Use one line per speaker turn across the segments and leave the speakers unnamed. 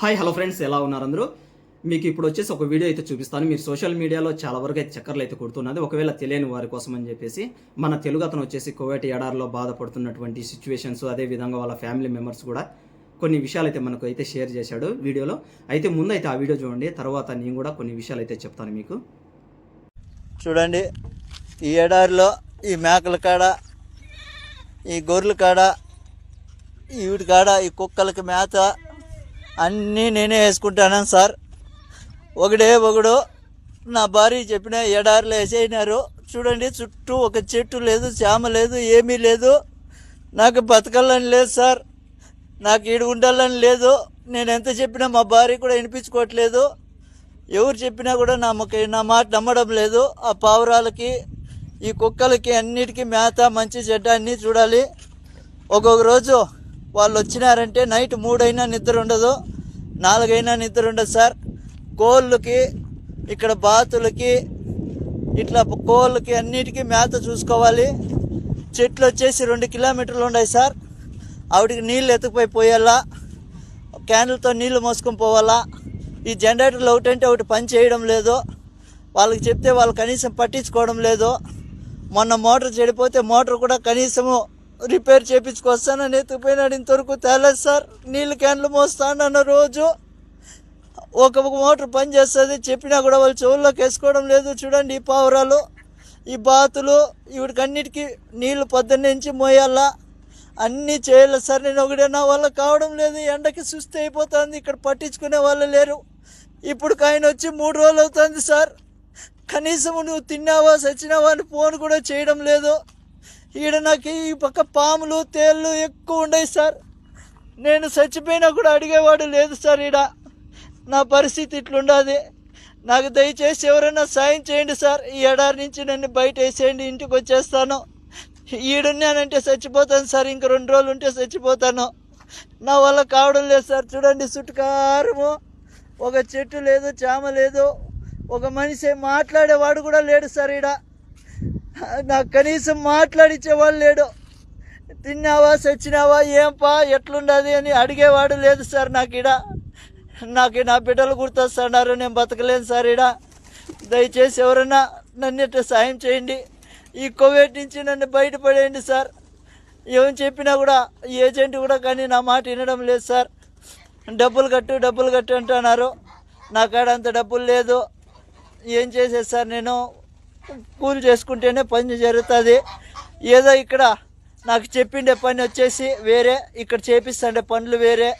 Hi hello friends ఎలా ఉన్నారు అందరూ? మీకు ఇప్పుడు వచ్చేసి ఒక వీడియో అయితే చూపిస్తాను. మీరు సోషల్ మీడియాలో చాలా వరకు అయితే చక్కర్లు అయితే కొడుతున్నది. ఒకవేళ తెలియని వారి కోసం అని చెప్పేసి మన తెలుగు అతను వచ్చేసి కోవేటి ఎడారిలో బాధపడుతున్నటువంటి సిచ్యువేషన్స్ అదే విధంగా వాళ్ళ ఫ్యామిలీ మెంబర్స్ కూడా కొన్ని విషయాలు అయితే మనకు అయితే షేర్ చేశాడు వీడియోలో. అయితే ముందు అయితే ఆ వీడియో చూడండి. తర్వాత నేను కూడా కొన్ని విషయాలు అయితే చెప్తాను మీకు.
చూడండి ఈ ఎడారిలో ఈ మేకల కాడ ఈ గొర్రెల కాడ ఈ వీటి కాడ ఈ కుక్కలకి మేత అన్నీ నేనే వేసుకుంటాను సార్. ఒకడే ఒకడు నా భార్య చెప్పిన ఎడారిలో వేసేసినారు. చూడండి చుట్టూ ఒక చెట్టు లేదు చేమ లేదు ఏమీ లేదు. నాకు బతకాలని లేదు సార్. నాకు ఈడు ఉండాలని లేదు. నేను ఎంత చెప్పినా మా భార్య కూడా వినిపించుకోవట్లేదు. ఎవరు చెప్పినా కూడా నా నా మాట నమ్మడం లేదు. ఆ పావురాలకి ఈ కుక్కలకి అన్నిటికీ మేత మంచి చెడ్డ అన్నీ చూడాలి. ఒక్కొక్క రోజు వాళ్ళు వచ్చినారంటే నైట్ మూడైనా నిద్ర ఉండదు. నాలుగైనా నిద్ర ఉండదు సార్. కోళ్ళకి ఇక్కడ బాతులకి ఇట్లా కోళ్ళకి అన్నిటికీ మేత చూసుకోవాలి. చెట్లు వచ్చేసి రెండు కిలోమీటర్లు ఉన్నాయి సార్. ఆవిడికి నీళ్ళు ఎత్తుకుపోయి పోయాలా క్యాన్లతో నీళ్ళు మోసుకొని పోవాలా. ఈ జనరేటర్లు ఒకటంటే ఒకటి పని చేయడం లేదు. వాళ్ళకి చెప్తే వాళ్ళు కనీసం పట్టించుకోవడం లేదు. మొన్న మోటార్ చెడిపోతే మోటార్ కూడా కనీసము రిపేర్ చేయించుకొస్తానని ఎత్తుకుపోయినాడు ఇంతవరకు తేలేదు సార్. నీళ్ళు క్యాన్లు మోస్తానన్న రోజు ఒక మోటార్ పని చేస్తుంది. చెప్పినా కూడా వాళ్ళు చెవుల్లోకి వేసుకోవడం లేదు. చూడండి ఈ పావురాలు ఈ బాతులు వీడికి నీళ్ళు నీళ్ళు పొద్దున్న నుంచి మోయాలా. అన్నీ చేయలేదు సార్. నేను ఒకటే నా వల్ల కావడం లేదు. ఎండకి సుస్థి అయిపోతుంది. ఇక్కడ పట్టించుకునే వాళ్ళు లేరు. ఇప్పుడు ఆయన వచ్చి మూడు రోజులు అవుతుంది సార్. కనీసం నువ్వు తిన్నావా సచ్చినావా అని ఫోన్ కూడా చేయడం లేదు. ఈడ నాకు ఈ పక్క పాములు తేళ్ళు ఎక్కువ ఉన్నాయి సార్. నేను చచ్చిపోయినా కూడా అడిగేవాడు లేదు సార్ ఈడ. నా పరిస్థితి ఇట్లుండదు. నాకు దయచేసి ఎవరైనా సాయం చేయండి సార్. ఈ ఎడారి నుంచి నన్ను బయట వేసేయండి ఇంటికి వచ్చేస్తాను. ఈడున్నానంటే చచ్చిపోతాను సార్. ఇంక రెండు రోజులు ఉంటే చచ్చిపోతాను. నా వల్ల కావడం లేదు సార్. చూడండి చుట్టుకారము. ఒక చెట్టు లేదు చామ లేదు. ఒక మనిషి మాట్లాడేవాడు కూడా లేడు సార్ ఈడ. నాకు కనీసం మాట్లాడిచ్చేవాడు లేడు. తిన్నావా చచ్చినావా ఏంపా ఎట్లుండదు అని అడిగేవాడు లేదు సార్ నాకు ఈడ. నాకు నా బిడ్డలు గుర్తొస్తున్నారు నేను బతకలేను సార్ ఈడ. దయచేసి ఎవరన్నా నన్ను ఇట్లా సాయం చేయండి. ఈ కోవిడ్ నుంచి నన్ను బయటపడేయండి సార్. ఏం చెప్పినా కూడా ఏజెంట్ కూడా కానీ నా మాట వినడం లేదు సార్. డబ్బులు కట్టు డబ్బులు కట్టు అంటున్నారు. నా కాడ అంత డబ్బులు లేదు. ఏం చేసేది సార్ నేను? కూలి చేసుకుంటేనే పని జరుగుతుంది. ఏదో ఇక్కడ నాకు చెప్పిండే పని వచ్చేసి వేరే ఇక్కడ చేపిస్తుండే పనులు వేరే.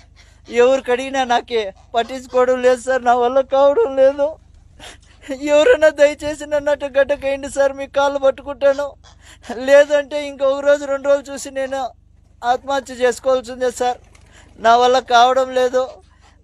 ఎవరికి అడిగినా నాకు పట్టించుకోవడం లేదు సార్ నా వల్ల కావడం లేదు. ఎవరైనా దయచేసి నన్నట్టు అటు గడ్డకేయండి సార్ మీ కాళ్ళు పట్టుకుంటాను. లేదంటే ఇంకొక రోజు రెండు రోజులు చూసి నేను ఆత్మహత్య చేసుకోవాల్సిందే సార్. నా వల్ల కావడం లేదు.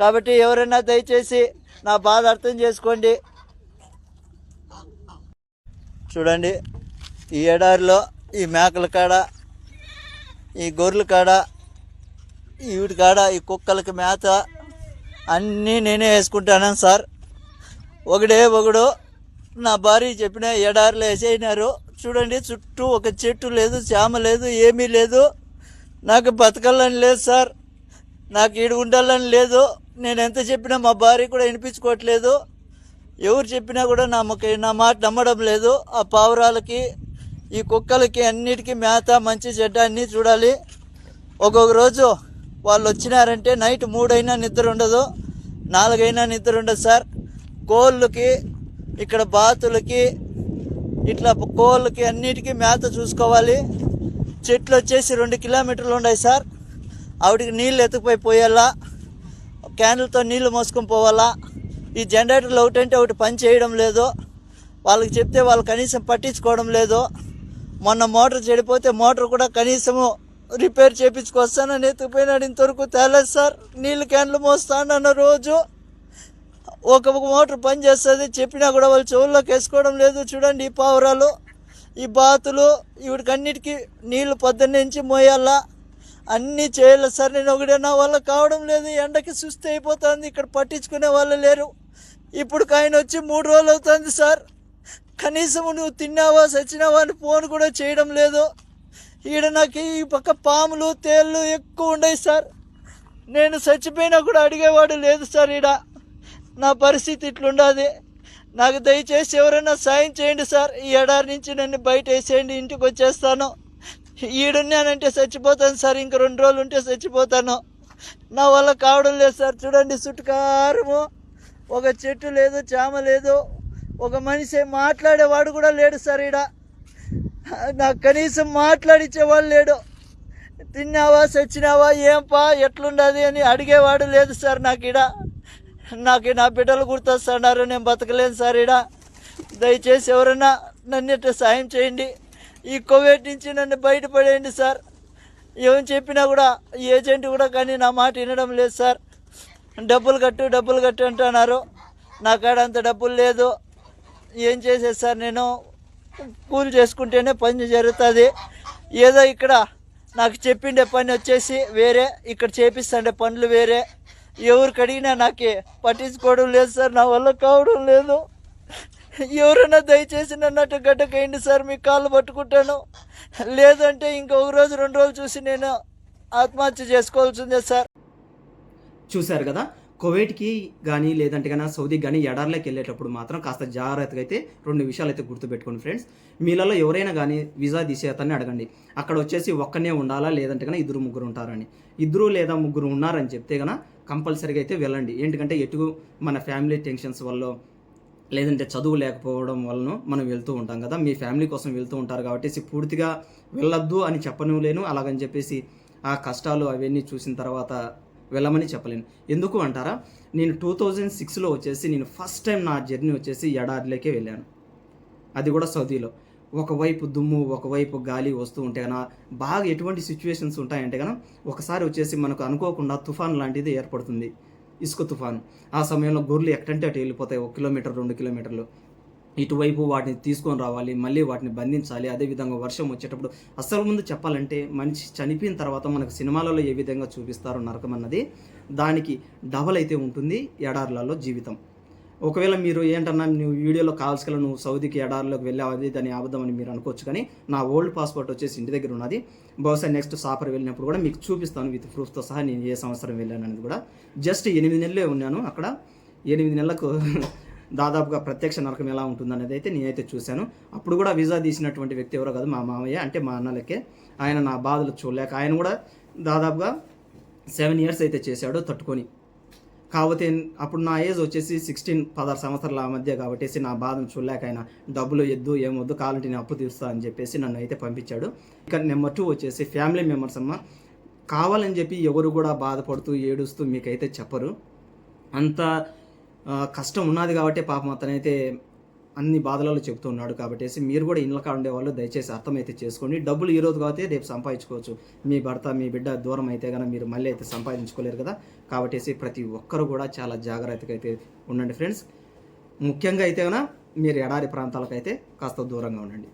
కాబట్టి ఎవరైనా దయచేసి నా బాధ అర్థం చేసుకోండి. చూడండి ఈ ఎడారిలో ఈ మేకల కాడ ఈ గొర్రెల కాడ ఈ వీటి కాడ ఈ కుక్కలకి మేత అన్నీ నేనే వేసుకుంటాను సార్. ఒకడే ఒకడు నా భార్య చెప్పిన ఎడారిలో వేసేసినారు. చూడండి చుట్టూ ఒక చెట్టు లేదు చేమ లేదు ఏమీ లేదు. నాకు బతకాలని లేదు సార్. నాకు ఈడు ఉండాలని లేదు. నేను ఎంత చెప్పినా మా భార్య కూడా వినిపించుకోవట్లేదు. ఎవరు చెప్పినా కూడా నా నా మాట నమ్మడం లేదు. ఆ పావురాలకి ఈ కుక్కలకి అన్నిటికీ మేత మంచి చెడ్డ అన్నీ చూడాలి. ఒక్కొక్క రోజు వాళ్ళు వచ్చినారంటే నైట్ మూడైనా నిద్ర ఉండదు నాలుగైనా నిద్ర ఉండదు సార్. కోళ్ళకి ఇక్కడ బాతులకి ఇట్లా కోళ్ళకి అన్నిటికీ మేత చూసుకోవాలి. చెట్లు వచ్చేసి రెండు కిలోమీటర్లు ఉన్నాయి సార్. ఆవిడకి నీళ్ళు ఎత్తుకుపోయి పోయేలా. క్యాన్లతో నీళ్ళు మోసుకొని పోవాలా? ఈ జనరేటర్లు ఒకటంటే ఒకటి పని చేయడం లేదు. వాళ్ళకి చెప్తే వాళ్ళు కనీసం పట్టించుకోవడం లేదు. మొన్న మోటార్ చెడిపోతే మోటార్ కూడా కనీసము రిపేర్ చేయించుకొస్తానని ఎత్తుకుపోయినాడు ఇంతవరకు తేలేదు సార్. నీళ్ళు క్యాన్లు మోస్తానన్న రోజు ఒక మోటార్ పని చేస్తుంది. చెప్పినా కూడా వాళ్ళు చెవుల్లోకి వేసుకోవడం లేదు. చూడండి ఈ పావురాలు ఈ బాతులు వీటికన్నిటికీ నీళ్ళు పొద్దున్నే నుంచి మోయాలా? అన్నీ చేయాలి సార్ నేను ఒకటే నా వల్ల కావడం లేదు. ఎండకి సుస్థి అయిపోతుంది. ఇక్కడ పట్టించుకునే వాళ్ళు లేరు. ఇప్పుడు ఆయన వచ్చి మూడు రోజులు అవుతుంది సార్. కనీసం నువ్వు తిన్నావా సచ్చినావా అని ఫోన్ కూడా చేయడం లేదు. ఈడ నాకు ఈ పక్క పాములు తేళ్ళు ఎక్కువ ఉన్నాయి సార్. నేను చచ్చిపోయినా కూడా అడిగేవాడు లేదు సార్ ఈడ. నా పరిస్థితి ఇట్లుండదు. నాకు దయచేసి ఎవరైనా సాయం చేయండి సార్. ఈ ఎడారి నుంచి నన్ను బయట వేసేయండి ఇంటికి వచ్చేస్తాను. ఈడున్నానంటే చచ్చిపోతాను సార్ ఇంక రెండు రోజులు ఉంటే చచ్చిపోతాను. నా వల్ల కావడం లేదు సార్ చూడండి చుట్టుకారము. ఒక చెట్టు లేదు చామ లేదు. ఒక మనిషి మాట్లాడేవాడు కూడా లేడు సార్ ఈడ. నాకు కనీసం మాట్లాడిచ్చేవాడు లేడు. తిన్నావా చచ్చినావా ఏంపా ఎట్లుండదు అని అడిగేవాడు లేదు సార్ నాకు ఈడ. నాకు నా బిడ్డలు గుర్తొస్తున్నారు నేను బతకలేను సార్ ఈడ. దయచేసి ఎవరైనా నన్ను సాయం చేయండి. ఈ కోవిడ్ నుంచి నన్ను బయటపడేయండి సార్. ఏం చెప్పినా కూడా ఏజెంట్ కూడా కానీ నా మాట వినడం లేదు సార్. డబ్బులు కట్టు డబ్బులు కట్టు అంటున్నారు. నా కాడ అంత డబ్బులు లేదు. ఏం చేసేది సార్ నేను? కూలి చేసుకుంటేనే పని జరుగుతుంది. ఏదో ఇక్కడ నాకు చెప్పిండే పని వచ్చేసి వేరే ఇక్కడ చేపిస్తుండే పనులు వేరే. ఎవరికి అడిగినా నాకు పట్టించుకోవడం లేదు సార్. నా వల్ల కావడం లేదు. ఎవరైనా దయచేసి నన్ను అటు గడ్డకేయండి సార్ మీ కాళ్ళు పట్టుకుంటాను. లేదంటే ఇంకొక రోజు రెండు రోజులు చూసి నేను ఆత్మహత్య చేసుకోవాల్సిందే సార్.
చూశారు కదా కువైట్కి కానీ లేదంటే కానీ సౌదీకి కానీ ఎడార్లోకి వెళ్ళేటప్పుడు మాత్రం కాస్త జాగ్రత్తగా అయితే రెండు విషయాలు అయితే గుర్తుపెట్టుకోండి ఫ్రెండ్స్. మీలలో ఎవరైనా కానీ వీసా తీసేతని అడగండి. అక్కడ వచ్చేసి ఒక్కనే ఉండాలా లేదంటే కానీ ఇద్దరు ముగ్గురు ఉంటారని. ఇద్దరు లేదా ముగ్గురు ఉన్నారని చెప్తే కనుక కంపల్సరీగా అయితే వెళ్ళండి. ఏంటంటే ఎటు మన ఫ్యామిలీ టెన్షన్స్ వల్ల లేదంటే చదువు లేకపోవడం వలన మనం వెళ్తూ ఉంటాం కదా. మీ ఫ్యామిలీ కోసం వెళ్తూ ఉంటారు కాబట్టి పూర్తిగా వెళ్ళొద్దు అని చెప్పను లేను అలాగని చెప్పేసి ఆ కష్టాలు అవన్నీ చూసిన తర్వాత వెళ్ళమని చెప్పలేను. ఎందుకు అంటారా? నేను టూ థౌజండ్ సిక్స్లో వచ్చేసి నేను ఫస్ట్ టైం నా జర్నీ వచ్చేసి ఎడారిలోకే వెళ్ళాను. అది కూడా సౌదీలో. ఒకవైపు దుమ్ము ఒకవైపు గాలి వస్తూ ఉంటే కన్నా బాగా ఎటువంటి సిచ్యువేషన్స్ ఉంటాయంటే కన్నా ఒకసారి వచ్చేసి మనకు అనుకోకుండా తుఫాన్ లాంటిది ఏర్పడుతుంది. ఇసుక తుఫాన్. ఆ సమయంలో గొర్రెలు ఎక్కడంటే అటు వెళ్ళిపోతాయి. ఒక కిలోమీటర్ రెండు కిలోమీటర్లు. ఇటువైపు వాటిని తీసుకొని రావాలి. మళ్ళీ వాటిని బంధించాలి. అదేవిధంగా వర్షం వచ్చేటప్పుడు అసలు ముందు చెప్పాలంటే మనిషి చనిపోయిన తర్వాత మనకు సినిమాలలో ఏ విధంగా చూపిస్తారో నరకం అన్నది దానికి డబల్ అయితే ఉంటుంది ఎడార్లలో జీవితం. ఒకవేళ మీరు ఏంటన్నా నువ్వు వీడియోలో కావాల్సిన నువ్వు సౌదీకి ఎడారిలోకి వెళ్ళావు దాని అబద్ధం అని మీరు అనుకోవచ్చు కానీ నా ఓల్డ్ పాస్పోర్ట్ వచ్చేసి ఇంటి దగ్గర ఉన్నది. బహుశా నెక్స్ట్ సాపర్ వెళ్ళినప్పుడు కూడా మీకు చూపిస్తాను విత్ ప్రూఫ్తో సహా నేను ఏ సంవత్సరం వెళ్ళాను అనేది కూడా. జస్ట్ ఎనిమిది నెలలే ఉన్నాను అక్కడ. ఎనిమిది నెలలకు దాదాపుగా ప్రత్యక్ష నరకం ఎలా ఉంటుంది అనేది అయితే నేనైతే చూశాను. అప్పుడు కూడా వీసా తీసినటువంటి వ్యక్తి ఎవరో కాదు మా మామయ్య అంటే మా అన్నలకే. ఆయన నా బాధలు చూడలేక ఆయన కూడా దాదాపుగా సెవెన్ ఇయర్స్ అయితే చేశాడు తట్టుకొని. కాకపోతే అప్పుడు నా ఏజ్ వచ్చేసి సిక్స్టీన్ పదహారు సంవత్సరాల మధ్య కాబట్టి నా బాధను చూడలేక ఆయన డబ్బులు ఎద్దు ఏమొద్దు కావాలంటే నేను అప్పు తీరుస్తా అని చెప్పేసి నన్ను అయితే పంపించాడు. ఇక నెంబర్ టూ వచ్చేసి ఫ్యామిలీ మెంబర్స్ అమ్మ. కావాలని చెప్పి ఎవరు కూడా బాధపడుతూ ఏడుస్తూ మీకైతే చెప్పరు. అంత కష్టం ఉన్నది కాబట్టి పాపం అతనైతే అన్ని బాధలలో చెబుతున్నాడు కాబట్టి మీరు కూడా ఇంట్లో కాడ ఉండేవాళ్ళు దయచేసి అర్థమైతే చేసుకోండి. డబ్బులు ఈ రోజు కాబట్టి రేపు సంపాదించుకోవచ్చు. మీ భర్త మీ బిడ్డ దూరం అయితే కనుక మీరు మళ్ళీ అయితే సంపాదించుకోలేరు కదా? కాబట్టి ప్రతి ఒక్కరు కూడా చాలా జాగ్రత్తగా అయితే ఉండండి ఫ్రెండ్స్. ముఖ్యంగా అయితే కనుక మీరు ఎడారి ప్రాంతాలకైతే కాస్త దూరంగా ఉండండి.